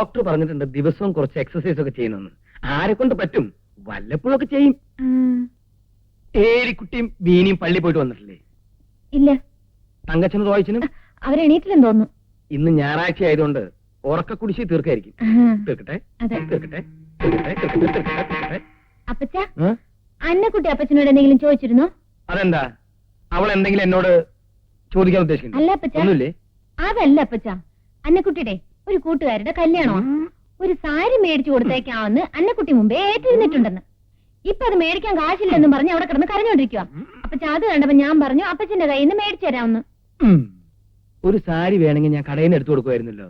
Doctor പറഞ്ഞിട്ടുണ്ട് ദിവസവും കുറച്ച് എക്സസൈസ് ഒക്കെ ചെയ്യണമെന്ന് ആരെ കൊണ്ട് പറ്റും? വല്ലപ്പോഴൊക്കെ ചെയ്യും. ഏരിക്കുട്ടിയും ബീനിയും പള്ളി പോയിട്ട് വന്നിട്ടില്ലേ? ഇല്ല. തങ്കച്ചനും തോയച്ചനും അവരെണീറ്റില്ലെന്ന് തോന്നുന്നു. ഇന്ന് ഞായറാഴ്ച ആയതുകൊണ്ട് ഉറക്ക കുടിശ്ശി തീർക്കായിരിക്കും. തീർക്കട്ടെ? തീർക്കട്ടെ? അപ്പച്ച? അന്നക്കുട്ടി അപ്പച്ചനോട് എന്തെങ്കിലും ചോദിച്ചിരുന്നു? അതെന്താ? അവൾ എന്തെങ്കിലും എന്നോട് ചോദിക്കാൻ ഉദ്ദേശിക്കുന്നു അല്ല അപ്പച്ച. ഒന്നുമില്ലേ? അതല്ല അപ്പച്ച. അന്നക്കുട്ടിയുടെ ഒരു കൂട്ടുകാരുടെ കല്യാണമാണ് ഒരു സാരി മേടിച്ചു കൊടുത്തേക്കാമെന്ന് അന്നക്കുട്ടി മുമ്പേ ഏറ്റിരുന്നിട്ടുണ്ടെന്ന്. ഇപ്പൊ അത് മേടിക്കാൻ കാശില്ലെന്നും പറഞ്ഞ് അവിടെ കിടന്ന് കരഞ്ഞോണ്ടിരിക്കുക അപ്പൊ അത് കണ്ടപ്പോ ഞാൻ പറഞ്ഞു അപ്പച്ചന്റെ കയ്യിൽ നിന്ന് മേടിച്ചു തരാമെന്ന്. ഒരു സാരി വേണമെങ്കിൽ ഞാൻ കടയിൽ നിന്ന് എടുത്തു കൊടുക്കുമായിരുന്നല്ലോ.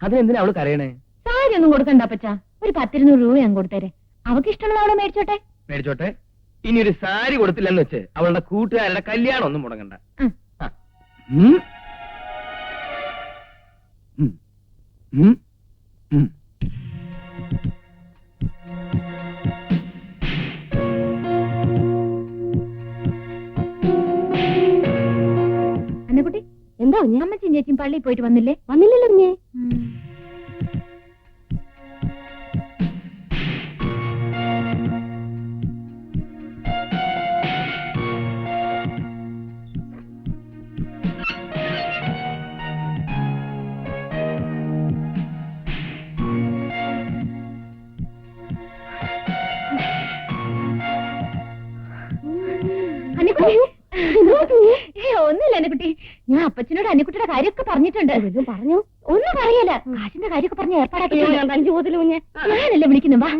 അതിനെന്തിനാ അവൾ കരയണേ? സാരി ഒന്നും കൊടുക്കണ്ട അപ്പച്ച. ഒരു പത്തിരുന്നൂറ് രൂപ ഞാൻ കൊടുത്തേരെ. അവക്ക് ഇഷ്ടമുള്ള അവളെ മേടിച്ചോട്ടെ? മേടിച്ചോട്ടെ? ഇനി ഒരു സാരി കൊടുത്തില്ലെന്ന് വെച്ച് അവളുടെ കൂട്ടുകാരുടെ കല്യാണം ഒന്നും മുടങ്ങണ്ട. അന്നക്കുട്ടി എന്താ അമ്മച്ചും ചേച്ചിയും പള്ളിയിൽ പോയിട്ട് വന്നില്ലേ? വന്നില്ലല്ലോ ഞാൻ അപ്പച്ചനോട് അന്നക്കുട്ടിയുടെ കാര്യമൊക്കെ പറഞ്ഞിട്ടുണ്ട്. പറഞ്ഞു? ഒന്നും പറയല കാശിന്റെ കാര്യമൊക്കെ പറഞ്ഞ ഏർപ്പാടാക്കി ഞാനല്ലേ വിളിക്കുന്നു? വാ.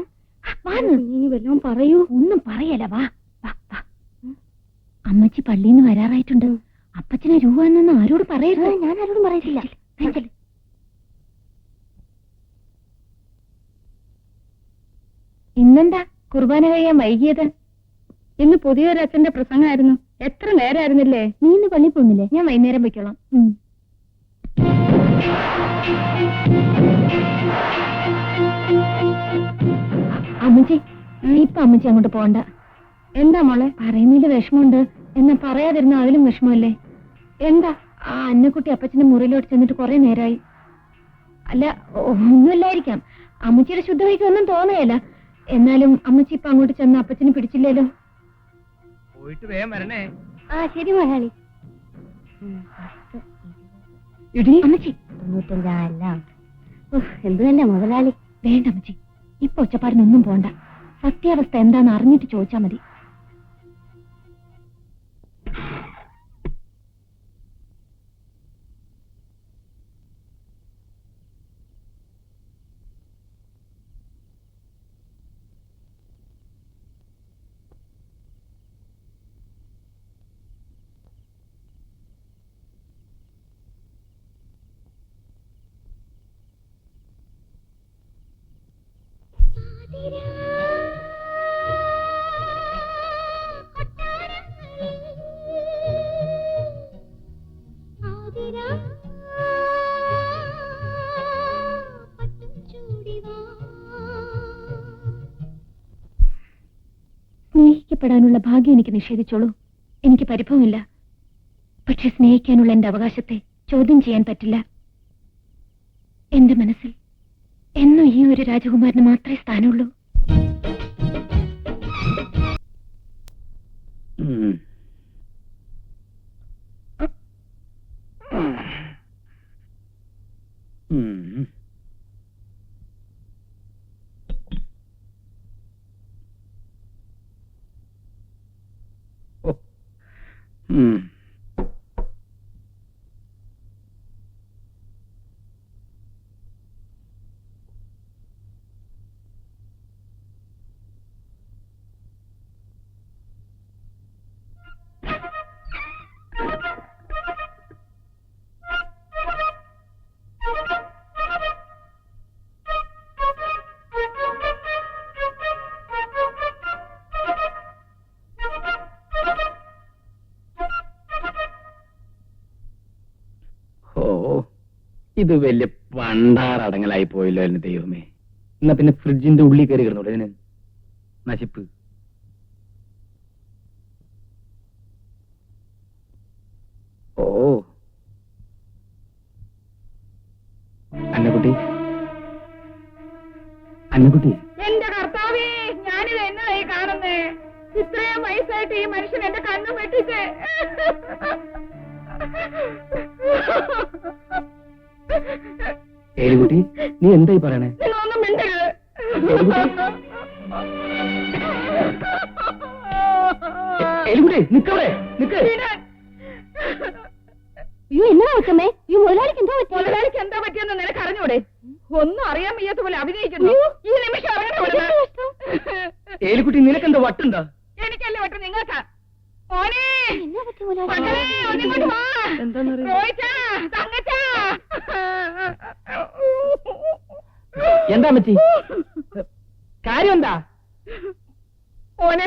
വാന്ന് ഇനി വല്ലതും പറയൂ. ഒന്നും പറയല വാ. അമ്മച്ചി പള്ളിയിൽ പള്ളിന്ന് വരാറായിട്ടുണ്ട്. അപ്പച്ചനെ രൂപ എന്നൊന്നും ആരോട് പറയരുത്. ഞാൻ ആരോടും പറയത്തില്ല. ഇന്നെന്താ കുർബാന കഴിയാൻ വൈകിയത്? ഇന്ന് പുതിയൊരു അച്ഛന്റെ പ്രസംഗമായിരുന്നു. എത്ര നേരമായിരുന്നില്ലേ നീ ഇന്ന് പള്ളി പോകുന്നില്ലേ ഞാൻ വൈകുന്നേരം പോയിക്കോളാം. അമ്മച്ചി ഇപ്പൊ അമ്മച്ചി അങ്ങോട്ട് പോണ്ട. എന്താ മോളെ? പറയുന്നതിൽ വിഷമമുണ്ട്. എന്നാ പറയാതിരുന്ന അതിലും വിഷമമല്ലേ? എന്താ? ആ അന്നക്കുട്ടി അപ്പച്ചന്റെ മുറിയിലോട്ട് ചെന്നിട്ട് കുറെ നേരമായി അല്ല ഒന്നുമില്ലായിരിക്കാം. അമ്മച്ചിയുടെ ശുദ്ധവഴിക്ക് ഒന്നും തോന്നുകയല്ല. എന്നാലും അമ്മച്ചി ഇപ്പൊ അങ്ങോട്ട് ചെന്ന് അപ്പച്ചനെ പിടിച്ചില്ലല്ലോ പോയിട്ട് വേഗം വരണേ. ആ ശരി മലയാളി. ഇടി അമ്മച്ചി. എന്ത് തന്നെ മുതലാളി. വേണ്ട അമ്മച്ചി. ഇപ്പൊ ഒച്ചപ്പാടിനൊന്നും പോണ്ട. സത്യാവസ്ഥ എന്താന്ന് അറിഞ്ഞിട്ട് ചോദിച്ചാ മതി. സ്നേഹിക്കപ്പെടാനുള്ള ഭാഗ്യം എനിക്ക് നിഷേധിച്ചോളൂ. എനിക്ക് പരിഭവമില്ല. പക്ഷെ സ്നേഹിക്കാനുള്ള എന്റെ അവകാശത്തെ ചോദ്യം ചെയ്യാൻ പറ്റില്ല. എന്റെ മനസ്സിൽ എന്നും ഈ ഒരു രാജകുമാരന് മാത്രമേ സ്ഥാനമുള്ളൂ. ഇത് വലിയ പണ്ടാറടങ്ങലായി പോയല്ലോ എന്നെ ദൈവമേ. എന്നാ പിന്നെ ഫ്രിഡ്ജിന്റെ ഉള്ളിൽ കയറി കിടന്നോളൂ ഇതിന് നശിപ്പ്. ഓ. അന്നെ അന്നക്കുട്ടി. അന്നക്കുട്ടി. എന്റെ കർത്താവേ ഞാനിത് എന്നതായി കാണുന്നേ? ഇത്രയും വയസ്സായിട്ട് ഈ മനുഷ്യൻ എന്റെ കണ്ണു വെട്ടിച്ച് ഏലിക്കുട്ടി നീ എന്തായി പറയണേ? നിങ്ങളൊന്നും മിണ്ടരുത്. ഏലിക്കുട്ടി? നിക്കവിടെ നിക്ക്. വിടാൻ. അയ്യോ എന്നാ വെക്കമ്മേ ഈ മുതലാളിക്ക് എന്തോ പറ്റി മുതലാളിക്ക് എന്താ പറ്റിയെന്ന് നിനക്ക് അറിഞ്ഞൂടെ? ഒന്നും അറിയാൻ വയ്യാത്ത പോലെ അഭിനയിക്കുന്നു. ഈ നിമിഷം. ഏലിക്കുട്ടി നിനക്കെന്താ വട്ടുണ്ടോ? എനിക്കല്ല പറ്റും നിങ്ങൾക്കാ. പറ്റി മുതലാളി ഒന്നിങ്ങോട്ട് വാ എന്താന്ന് റോയിച്ചാ, തങ്കച്ചാ. എന്താ മച്ചി കാര്യം എന്താ മോനെ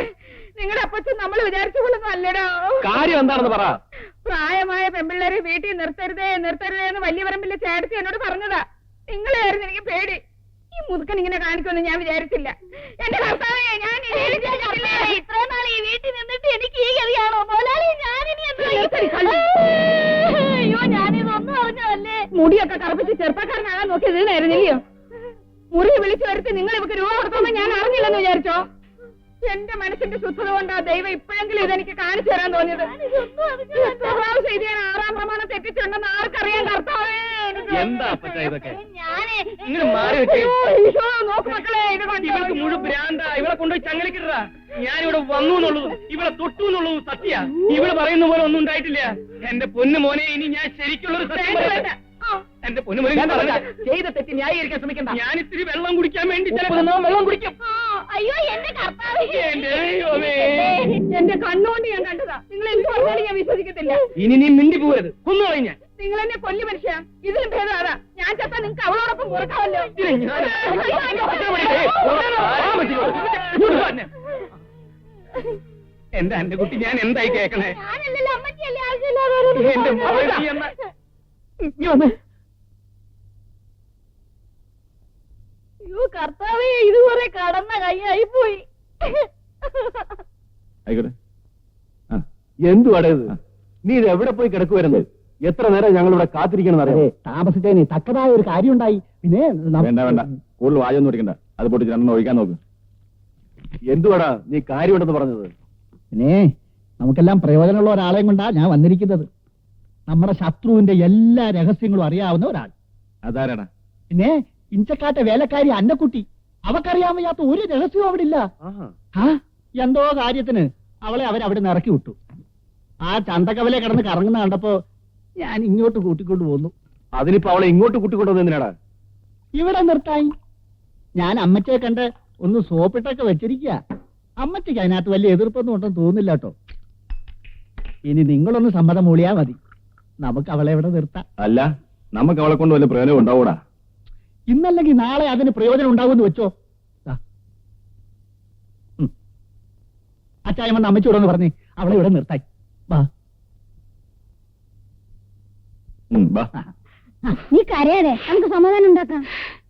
നിങ്ങളുടെ അപ്പച്ചൻ നമ്മൾ വിചാരിച്ചു കൊള്ളുന്ന അല്ലടോ കാര്യം എന്താണെന്ന് പറ. പ്രായമായ പെമ്പിള്ളേരെ വീട്ടിൽ നിർത്തരുതേ നിർത്തരുതേ എന്ന് വലിയ പറമ്പിലെ ചേട്ടത്തി എന്നോട് പറഞ്ഞതാ. നിങ്ങളെയായിരുന്നു എനിക്ക് പേടി. ഈ മുതുക്കൻ ഇങ്ങനെ കാണിക്കുമെന്ന് ഞാൻ വിചാരിച്ചില്ല. എന്റെ ഭർത്താവേ ഞാൻ. ഇത്രയും നാൾ ഈ വീട്ടിൽ നിന്നിട്ട് എനിക്ക് ഈ ഗതിയാണോ? മോലാളി ഞാനിനി. അയ്യോ ഞാനിതൊന്നും അറിഞ്ഞതല്ലേ? മുടിയൊക്കെ കറുപ്പിച്ച് ചെറുപ്പക്കാരനാകാൻ നോക്കിയത് നേരുന്നില്ലയോ മുറി വിളിച്ചു വരുത്തി നിങ്ങൾ ഇവക്ക് രൂപ കൊടുക്കുമ്പോ ഞാൻ അറിഞ്ഞില്ലെന്ന് വിചാരിച്ചോ? എന്റെ മനസ്സിന്റെ ശുദ്ധത കൊണ്ടാ ദൈവം ഇപ്പോഴെങ്കിലും ഇതെനിക്ക് കാണിച്ചു തരാൻ തോന്നിയത്. സ്വഭാവ ഇത് ഞാൻ ആറാം പ്രമാണം തെറ്റിച്ചുണ്ടെന്ന് ആർക്കറിയാൻ കർത്താവേ? എന്താ അപ്പച്ചാ ഇതൊക്കെ? ഞാനേ ഇങ്ങനെ മാറി വെച്ചേ അയ്യോ, ഈശോ, നോക്ക് മക്കളെ ഇത് കണ്ടോ? ഇവൾക്ക് മുഴുവൻ ഭ്രാന്ത. ഇവളെ കൊണ്ടുപോയി ചങ്ങലിക്കിട്ടാ ഞാനിവിടെ വന്നു എന്നുള്ളതും ഇവളെ തൊട്ടു എന്നുള്ളതും സത്യ. ഇവൾ പറയുന്ന പോലെ ഒന്നും ഉണ്ടായിട്ടില്ല. എന്റെ പൊന്നു മോനെ ഇനി ഞാൻ ശരിക്കുള്ളൊരു സത്യം വേണ്ട, വേണ്ട. ആ. എന്റെ. ചെയ്ത തെറ്റ് ന്യായീകരിക്കാൻ ശ്രമിക്കണ്ട ഞാൻ ഇത്തിരി വെള്ളം കുടിക്കാൻ വേണ്ടി വെള്ളം കുടിക്കും അയ്യോ എന്റെ എന്റെ കണ്ണുകൊണ്ട് ഞാൻ കണ്ടതാ നിങ്ങൾ എന്ത് പറഞ്ഞാലും ഞാൻ വിശ്വസിക്കത്തില്ല ഇനി നീ മിണ്ടി പോകരുത് കൊന്നു ഞാൻ നിങ്ങൾ എന്നെ കൊല്ലി മനുഷ്യ ഇതിലും ഭേദം അതാ ഞാൻ ചത്താ നിങ്ങൾക്ക് അവളോടൊപ്പം കൊടുക്കാമല്ലോ എന്റെ എന്റെ കുട്ടി ഞാൻ എന്തായി കേക്കണേ എന്റെ മോളെ നീ എന്നാ ഇങ്ങ് വന്നേ. അയ്യോ കർത്താവേ ഇതുവരെ കടന്ന കൈയായി പോയി ആയിക്കോട്ടെ എന്തുവാടേ നീ ഇത് എവിടെ പോയി കിടക്കുവായിരുന്നു? എത്ര നേരം ഞങ്ങൾ ഇവിടെ കാത്തിരിക്കണം അറിയാം താമസിച്ചതിന് തക്കതായ ഒരു കാര്യം ഉണ്ടായി പിന്നെ വേണ്ട വേണ്ട. കൂടുതൽ വായൊന്നും ഒടിക്കണ്ട. അത് പൊട്ടിച്ച് രണ്ടെണ്ണം ഒഴിക്കാൻ നോക്ക്. എന്തുവാടാ നീ കാര്യമുണ്ടെന്ന് പറഞ്ഞത്? പിന്നെ നമുക്കെല്ലാം പ്രയോജനമുള്ള ഒരാളെ കൊണ്ടാ ഞാൻ വന്നിരിക്കുന്നത്. നമ്മുടെ ശത്രുവിന്റെ എല്ലാ രഹസ്യങ്ങളും അറിയാവുന്ന ഒരാൾ. അതാരാടാ? പിന്നെ ഇഞ്ചക്കാട്ടെ വേലക്കാരി അന്നക്കുട്ടി. അവക്കറിയാമയ്യാത്ത ഒരു രഹസ്യവും അവിടെ ഇല്ല ആ എന്തോ കാര്യത്തിന് അവളെ അവരവിടെ ഇറക്കി വിട്ടു. ആ ചന്തക്കവലെ കിടന്ന് കറങ്ങുന്ന കണ്ടപ്പോ ഞാൻ ഇങ്ങോട്ട് കൂട്ടിക്കൊണ്ടു പോന്നു. അതിനിപ്പോ അവളെ ഇങ്ങോട്ട് കൂട്ടിക്കൊണ്ടു എന്തിനാടാ? ഇവിടെ നിർത്തായി. ഞാൻ അമ്മച്ചെ കണ്ട് ഒന്ന് സോപ്പിട്ടൊക്കെ വെച്ചിരിക്കുക അമ്മച്ചയ്ക്ക് അതിനകത്ത് വലിയ എതിർപ്പൊന്നും ഉണ്ടെന്ന് തോന്നുന്നില്ല കേട്ടോ. ഇനി നിങ്ങളൊന്ന് സമ്മതം മൂളിയാ മതി. നമുക്ക് അവളെ ഇവിടെ നിർത്താം. അല്ല നമുക്ക് അവളെ കൊണ്ട് വല്ല പ്രയോജനം ഉണ്ടാവൂടാ? ഇന്നല്ലെങ്കിൽ നാളെ അതിന് പ്രയോജനം ഉണ്ടാവുമെന്ന് വെച്ചോ. അച്ചായം വന്ന് അമ്മച്ചോടൊന്ന് പറഞ്ഞേ അവളെ ഇവിടെ നിർത്തായി വാ. നീ കരയാതെ നമുക്ക് സമാധാനം ഉണ്ടാക്കാം.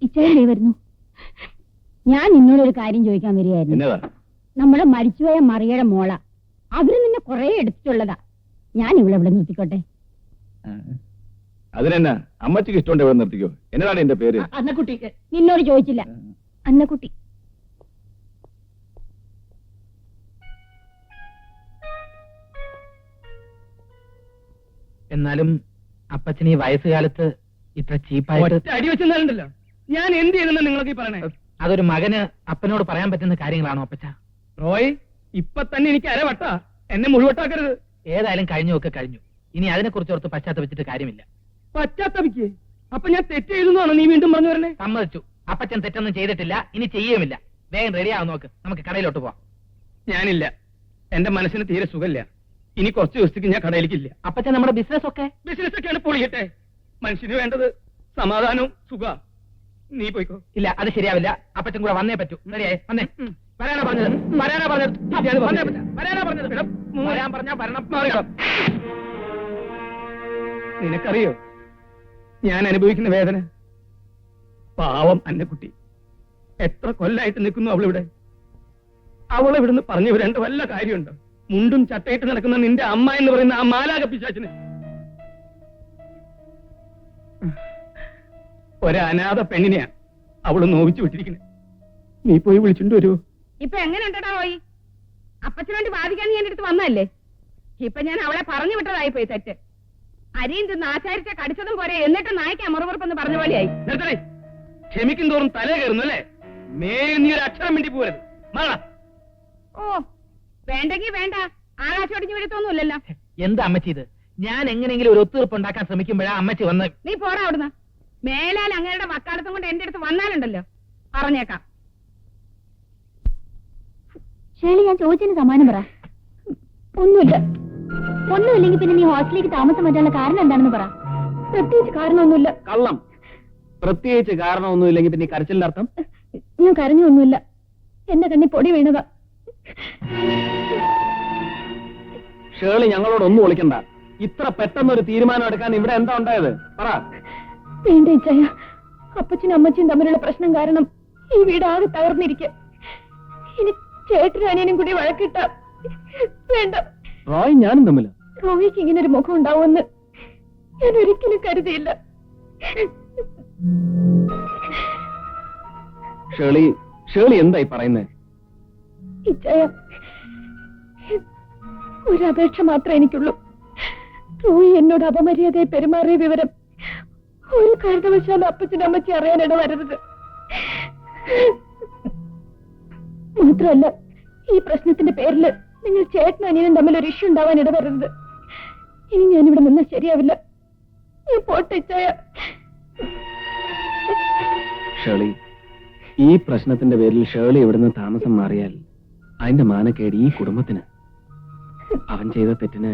ഇച്ചേ വരുന്നു. ഞാൻ നിന്നോടൊരു കാര്യം ചോദിക്കാൻ വരികയായിരുന്നു. നമ്മുടെ മരിച്ചുപോയ മറിയുടെ മോള. അവർ നിന്നെ കൊറേ എടുത്തിട്ടുള്ളതാ. ഞാൻ ഇവിടെ ഇവിടെ നിർത്തിക്കോട്ടെ. അതിനെന്നാ? അമ്മച്ചിക്ക് ഇഷ്ടമുണ്ട് ഇവിടെ നിർത്തിക്കോ. എന്നതാണ് എന്റെ പേര്? അന്നക്കുട്ടി. നിന്നോട് ചോദിച്ചില്ല. അന്നക്കുട്ടി. എന്നാലും അപ്പച്ചന് ഈ വയസ്സുകാലത്ത് ഇത്ര ചീപ്പായിട്ട് അടി വെച്ചെന്നാലുണ്ടല്ലോ ഞാൻ എന്ത് ചെയ്യുന്ന നിങ്ങൾക്ക് ഈ പറയണേ? അതൊരു മകന് അപ്പനോട് പറയാൻ പറ്റുന്ന കാര്യങ്ങളാണോ അപ്പച്ച? റോയ് ഇപ്പൊ തന്നെ എനിക്ക് അരവട്ട. എന്നെ മുഴുവട്ടാക്കരുത്. ഏതായാലും കഴിഞ്ഞു ഒക്കെ കഴിഞ്ഞു. ഇനി അതിനെ കുറിച്ച് ഓർത്ത് പശ്ചാത്തപിച്ചിട്ട് കാര്യമില്ല. പശ്ചാത്തപിക്ക് അപ്പൊ ഞാൻ തെറ്റ് ചെയ്തെന്നാണോ നീ വീണ്ടും പറഞ്ഞു വരണേ? സമ്മതിച്ചു. അപ്പച്ചൻ തെറ്റൊന്നും ചെയ്തിട്ടില്ല. ഇനി ചെയ്യുമില്ല. വേഗം റെഡിയാവും നോക്ക്. നമുക്ക് കടയിലോട്ട് പോവാം. ഞാനില്ല. എന്റെ മനസ്സിന് തീരെ സുഖമില്ല. ഇനി കുറച്ച് ദിവസത്തേക്ക് ഞാൻ കടയിലേക്കില്ല. അപ്പച്ചൻ നമ്മുടെ ബിസിനസ് ഒക്കെ ബിസിനസ് ഒക്കെയാണ് പൊളിയട്ടെ. മനുഷ്യന് വേണ്ടത് സമാധാനവും സുഖ. നീ പോയിക്കോ. ഇല്ല അത് ശരിയാവില്ല. അപ്പച്ചൻ കൂടെ വന്നേ പറ്റൂ. റെഡിയായി. വന്നേ. വരാനാ പറഞ്ഞത്. വരാനാ പറഞ്ഞത്. വന്നേ. പറ്റ. വരാനാ പറഞ്ഞത് വരാൻ പറഞ്ഞാ വരണം. നിനക്കറിയോ? ഞാൻ അനുഭവിക്കുന്ന വേദന. പാവം അന്നക്കുട്ടി എത്ര കൊല്ലായിട്ട് നിൽക്കുന്നു അവളിവിടെ. അവളെ ഇവിടുന്ന് പറഞ്ഞു വരേണ്ട വല്ല കാര്യമുണ്ടോ? മുണ്ടും ചട്ടയിട്ട് നടക്കുന്ന നിന്റെ അമ്മ എന്ന് പറയുന്ന ആ മാലാക പിശാച്ചിന് ഒരനാഥ പെണ്ണിനെയാ അവൾ നോവിച്ചു വിട്ടിരിക്കുന്നത്. നീ പോയി വിളിച്ചിട്ട് വരുമോ ഇപ്പൊ എങ്ങനെ ഉണ്ടടാ പോയി അപ്പച്ചന് വേണ്ടി ബാധിക്കാൻ നീ എന്റെ അടുത്ത് വന്നല്ലേ ഇപ്പൊ ഞാൻ അവളെ പറഞ്ഞു വിട്ടതായി പോയി തെറ്റ്. അരിയും തിന്ന് ആചാരിച്ച കടിച്ചതും പോരെ. എന്നിട്ട് നായ്ക്ക് അമറുപുറപ്പെന്ന് പറഞ്ഞ പോലെയായി. നിർത്തണേ. ക്ഷമിക്കും തോറും തല കയറുന്നു അല്ലേ? മേലിൽ നീ ഒരു അക്ഷരം വേണ്ടി പോരുത് മാറ ഓ വേണ്ടെങ്കി വേണ്ട. ആകാശോടിഞ്ഞു വീഴത്തൊന്നുമില്ലല്ലോ. എന്താ അമ്മച്ചി ഇത്? ഞാൻ എങ്ങനെയെങ്കിലും ഒരു ഒത്തുതീർപ്പ് ഉണ്ടാക്കാൻ ശ്രമിക്കുമ്പോഴാ അമ്മച്ചി വന്ന് നീ പോടാ അവിടുന്ന്. മേലാൽ അങ്ങയുടെ വക്കാലത്തും കൊണ്ട് എന്റെ അടുത്ത് വന്നാലുണ്ടല്ലോ. പറഞ്ഞേക്കാം. ഷേളി ഞാൻ ചോദിച്ചതിന് സമാനം പറ. ഒന്നുമില്ല. ഒന്നുമില്ലെങ്കിൽ പിന്നെ നീ ഹോസ്റ്റലിലേക്ക് താമസം മാറ്റാനുള്ള കാരണം എന്താണെന്ന് പറ. പ്രത്യേകിച്ച് കാരണമൊന്നുമില്ല. കള്ളം. പ്രത്യേകിച്ച് കാരണമൊന്നുമില്ലെങ്കിൽ പിന്നെ കരച്ചിലർത്ഥം കരച്ചിലിന്റെ അർത്ഥം? ഞാൻ കരഞ്ഞൊന്നുമില്ല. എന്റെ കണ്ണി പൊടി വീണതാ. ഷേളി ഞങ്ങളോട് ഒന്നും വിളിക്കണ്ട ഇത്ര പെട്ടെന്നൊരു തീരുമാനം എടുക്കാൻ ഇവിടെ എന്താ ഉണ്ടായത്? പറ. വേണ്ട ഇച്ചയ. അപ്പച്ചനും അമ്മച്ചിയും തമ്മിലുള്ള പ്രശ്നം കാരണം ഈ വീട് ആകെ തകർന്നിരിക്കുക ഇനി ചേട്ടനും അനിയനും കൂടി വഴക്കിട്ട. വേണ്ട. റോയ് ഞാനും തമ്മിൽ. റോയിക്ക് ഇങ്ങനെ ഒരു മുഖം ഉണ്ടാവുമെന്ന് ഞാൻ ഒരിക്കലും കരുതിയില്ല. ഷേളി ഷേളി എന്തായി പറയുന്നേ? ഇച്ചയ ഒരു അപേക്ഷ മാത്രമേ എനിക്കുള്ളൂ. റോയി എന്നോട് അപമര്യാദയെ പെരുമാറിയ വിവരം ഒരു കാരണവശാലും അപ്പച്ചനും അമ്മച്ചി അറിയാനിട വരരുത് മാത്രമല്ല ഈ പ്രശ്നത്തിന്റെ പേരിൽ നിങ്ങൾ ചേട്ടനും അനിയനും തമ്മിൽ ഒരു ഇഷ്യൂ ഉണ്ടാവാൻ ഇടവരരുത്. ഇനി ഞാൻ ഇവിടെ നിന്നാൽ ശരിയാവില്ല. ഞാൻ പോട്ടെ ഷേളി ഈ പ്രശ്നത്തിന്റെ പേരിൽ ഷേളി ഇവിടുന്ന് താമസം മാറിയാൽ അതിന്റെ മാനക്കേട് ഈ കുടുംബത്തിന്. അവൻ ചെയ്ത തെറ്റിന്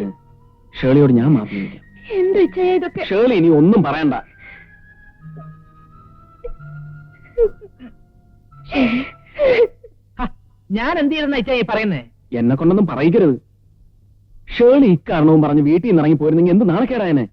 ഷേളിയോട് ഞാൻ മാപ്പ് ചോദിക്കാം. എന്താ ഇതൊക്കെ? ഷേളി ഇനി ഒന്നും പറയണ്ട. ഞാൻ എന്ത് ചെയ്തെന്നാ ഇച്ചായി ഈ പറയുന്നേ? എന്നെ കൊണ്ടൊന്നും പറയിക്കരുത്. ഷേളി ഇക്കാരണവും പറഞ്ഞ് വീട്ടിൽ നിന്ന് ഇറങ്ങി പോയിരുന്നെങ്കിൽ എന്ത് നാണക്കേടായനെ?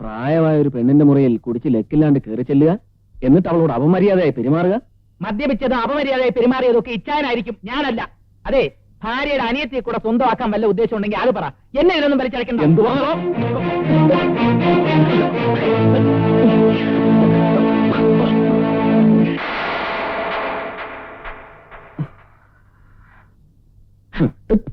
പ്രായമായ ഒരു പെണ്ണിന്റെ മുറിയിൽ കുടിച്ച് ലക്കില്ലാണ്ട് കയറി ചെല്ലുക എന്നിട്ട് അവളോട് അപമര്യാദയായി പെരുമാറുക. മദ്യപിച്ചത് അപമര്യാദയായി പെരുമാറിയതൊക്കെ ഇച്ഛാനായിരിക്കും ഞാനല്ല. അതെ ഭാര്യയുടെ അനിയത്തിയെ കൂടെ സ്വന്തമാക്കാൻ വല്ല ഉദ്ദേശം ഉണ്ടെങ്കിൽ അത് പറ. എന്നെ ഇതിനൊന്നും വലിച്ചടക്കണ്ട എന്തു പറഞ്ഞു Hmm. but